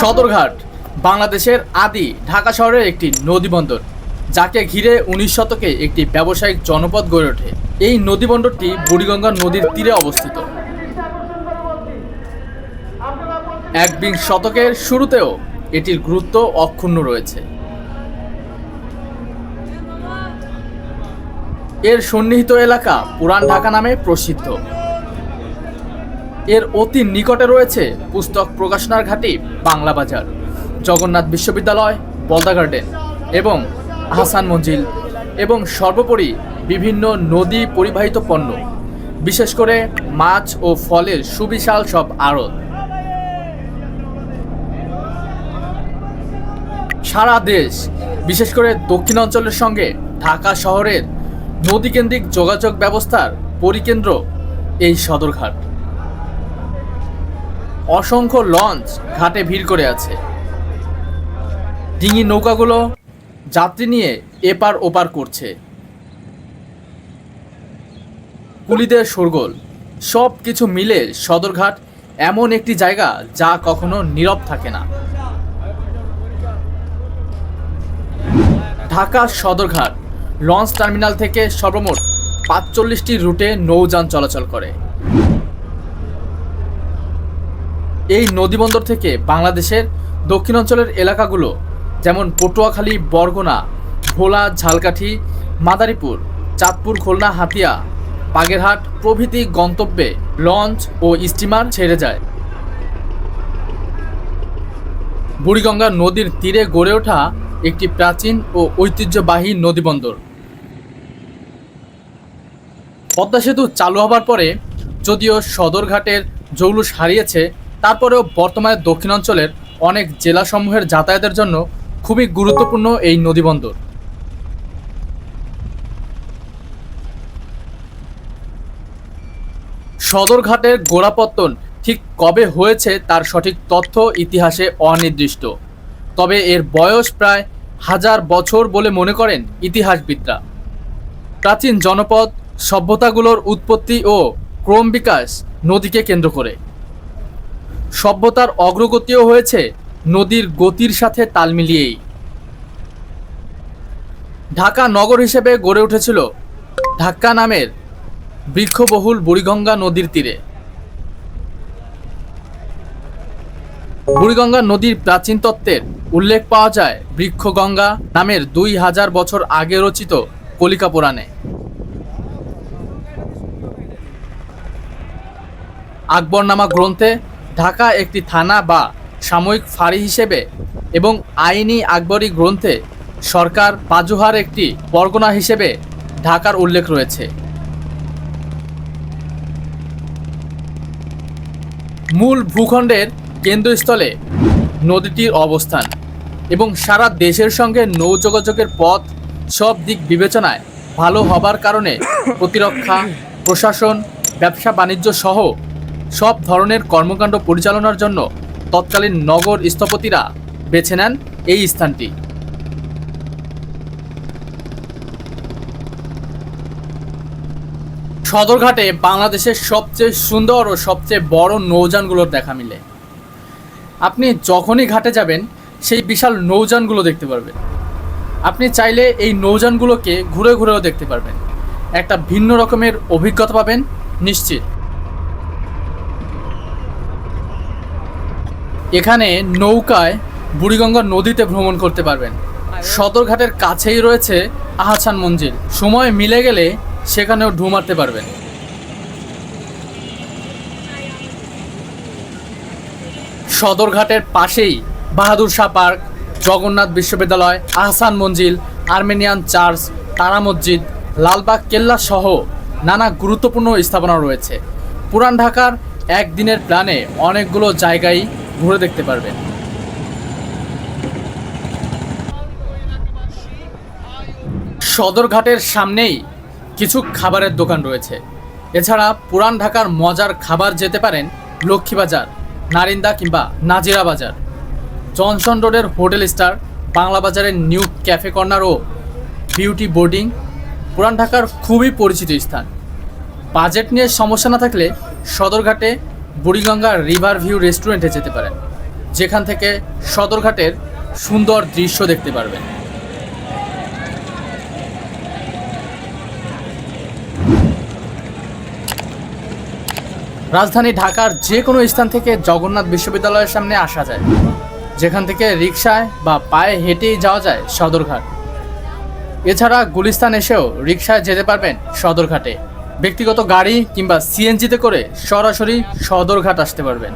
সদরঘাট বাংলাদেশের আদি ঢাকা শহরের একটি নদীবন্দর, যাকে ঘিরে উনিশ শতকে একটি ব্যবসায়িক জনপদ গড়ে ওঠে। এই নদীবন্দরটি বুড়িগঙ্গা নদীর তীরে অবস্থিত। একবিংশ শতকের শুরুতেও এটির গুরুত্ব অক্ষুণ্ণ রয়েছে। এর সন্নিহিত এলাকা পুরান ঢাকা নামে প্রসিদ্ধ। এর অতি নিকটে রয়েছে পুস্তক প্রকাশনার ঘাঁটি বাংলা বাজার, জগন্নাথ বিশ্ববিদ্যালয়, বলদা গার্ডেন এবং আহসান মঞ্জিল এবং সর্বোপরি বিভিন্ন নদী পরিবাহিত পণ্য, বিশেষ করে মাছ ও ফলের সুবিশাল সব আড়ত। সারা দেশ, বিশেষ করে দক্ষিণাঞ্চলের সঙ্গে ঢাকা শহরের নদীকেন্দ্রিক যোগাযোগ ব্যবস্থার পরিকেন্দ্র এই সদরঘাট। অসংখ্য লঞ্চ ঘাটে ভিড় করে আছে। ডিঙি নৌকাগুলো যাত্রী নিয়ে এপার ওপার করছে। কুলিদের শোরগোল। সব কিছু মিলে সদরঘাট এমন একটি জায়গা যা কখনো নীরব থাকে না। ঢাকা সদরঘাট লঞ্চ টার্মিনাল থেকে সর্বমোট পাঁচচল্লিশটি রুটে নৌযান চলাচল করে। এই নদীবন্দর থেকে বাংলাদেশের দক্ষিণাঞ্চলের এলাকাগুলো, যেমন পটুয়াখালী, বরগুনা, ভোলা, ঝালকাঠি, মাদারীপুর, চাঁদপুর, খুলনা, হাতিয়া, বাগেরহাট প্রভৃতি গন্তব্যে লঞ্চ ও স্টিমার ছেড়ে যায়। বুড়িগঙ্গা নদীর তীরে গড়ে ওঠা একটি প্রাচীন ও ঐতিহ্যবাহী নদীবন্দর। পদ্মা সেতু চালু হবার পরে যদিও সদরঘাটের জৌলুস হারিয়েছে তারপরেও বর্তমানে দক্ষিণাঞ্চলের অনেক জেলাসমূহের যাতায়াতের জন্য খুবই গুরুত্বপূর্ণ এই নদীবন্দর। সদরঘাটের গোড়াপত্তন ঠিক কবে হয়েছে তার সঠিক তথ্য ইতিহাসে অনির্দিষ্ট। তবে এর বয়স প্রায় হাজার বছর বলে মনে করেন ইতিহাসবিদরা। প্রাচীন জনপদ, সভ্যতাগুলোর উৎপত্তি ও ক্রম বিকাশ নদীকে কেন্দ্র করে। সভ্যতার অগ্রগতিও হয়েছে, নদীর গতির সাথে তাল মিলিয়েই। ঢাকা নগর হিসেবে গড়ে উঠেছিল ঢাক্কা নামের বৃক্ষবহুল বুড়িগঙ্গা নদীর তীরে। বুড়িগঙ্গা নদীর প্রাচীন তত্ত্বের উল্লেখ পাওয়া যায় বৃক্ষগঙ্গা নামের দুই হাজার বছর আগে রচিত কলিকা পুরাণে। আকবরনামা গ্রন্থে ঢাকা একটি থানা বা সাময়িক ফাঁড়ি হিসেবে এবং আইনি আকবরী গ্রন্থে সরকার বাজুহার একটি পরগনা হিসেবে ঢাকার উল্লেখ রয়েছে। মূল ভূখণ্ডের কেন্দ্রস্থলে নদীটির অবস্থান এবং সারা দেশের সঙ্গে নৌ যোগাযোগের পথ সব দিক বিবেচনায় ভালো হবার কারণে প্রতিরক্ষা, প্রশাসন ব্যবসা বাণিজ্য সহ সব ধরনের কর্মকাণ্ড পরিচালনার জন্য তৎকালীন নগর স্থপতিরা বেছে নেন এই স্থানটি। সদরঘাটে বাংলাদেশের সবচেয়ে সুন্দর ও সবচেয়ে বড় নৌযানগুলোর দেখা মিলে। আপনি যখনই ঘাটে যাবেন, সেই বিশাল নৌযানগুলো দেখতে পারবেন। আপনি চাইলে এই নৌযানগুলোকে ঘুরে ঘুরেও দেখতে পারবেন। একটা ভিন্ন রকমের অভিজ্ঞতা পাবেন, নিশ্চিত। এখানে নৌকায় বুড়িগঙ্গা নদীতে ভ্রমণ করতে পারবেন। সদরঘাটের কাছেই রয়েছে আহাসান মঞ্জিল। সময় মিলে গেলে সেখানেও ঢু মারতে পারবেন। সদরঘাটের পাশেই বাহাদুর শাহ পার্ক, জগন্নাথ বিশ্ববিদ্যালয়, আহসান মঞ্জিল, আর্মেনিয়ান চার্চ, তারা মসজিদ, লালবাগ কেল্লা সহ নানা গুরুত্বপূর্ণ স্থাপনা রয়েছে। পুরান ঢাকার একদিনের প্ল্যানে অনেকগুলো জায়গায় ঘুরে দেখতে পারবেন সদরঘাটের সামনেই কিছু খাবারের দোকান রয়েছে। এছাড়া পুরান ঢাকার মজার খাবার যেতে পারেন লক্ষ্মীবাজার, নারিন্দা কিংবা নাজিরা বাজার। জনসন রোডের হোটেল স্টার, বাংলা বাজারের নিউ ক্যাফে কর্নার ও বিউটি বোর্ডিং পুরান ঢাকার খুবই পরিচিত স্থান। বাজেট নিয়ে সমস্যা না থাকলে সদরঘাটে বুড়িগঙ্গা রিভার ভিউ রেস্টুরেন্টে যেতে পারেন। যেখান থেকে সদরঘাটের সুন্দর দৃশ্য দেখতে পারবেন। রাজধানী ঢাকার যে কোনো স্থান থেকে জগন্নাথ বিশ্ববিদ্যালয়ের সামনে আসা যায়। যেখান থেকে রিক্সায় বা পায়ে হেঁটেই যাওয়া যায় সদরঘাট। এছাড়া গুলিস্তান এসেও রিক্সায় যেতে পারবেন সদরঘাটে। ব্যক্তিগত গাড়ি কিংবা সিএনজিতে করে সরাসরি সদরঘাট আসতে পারবেন।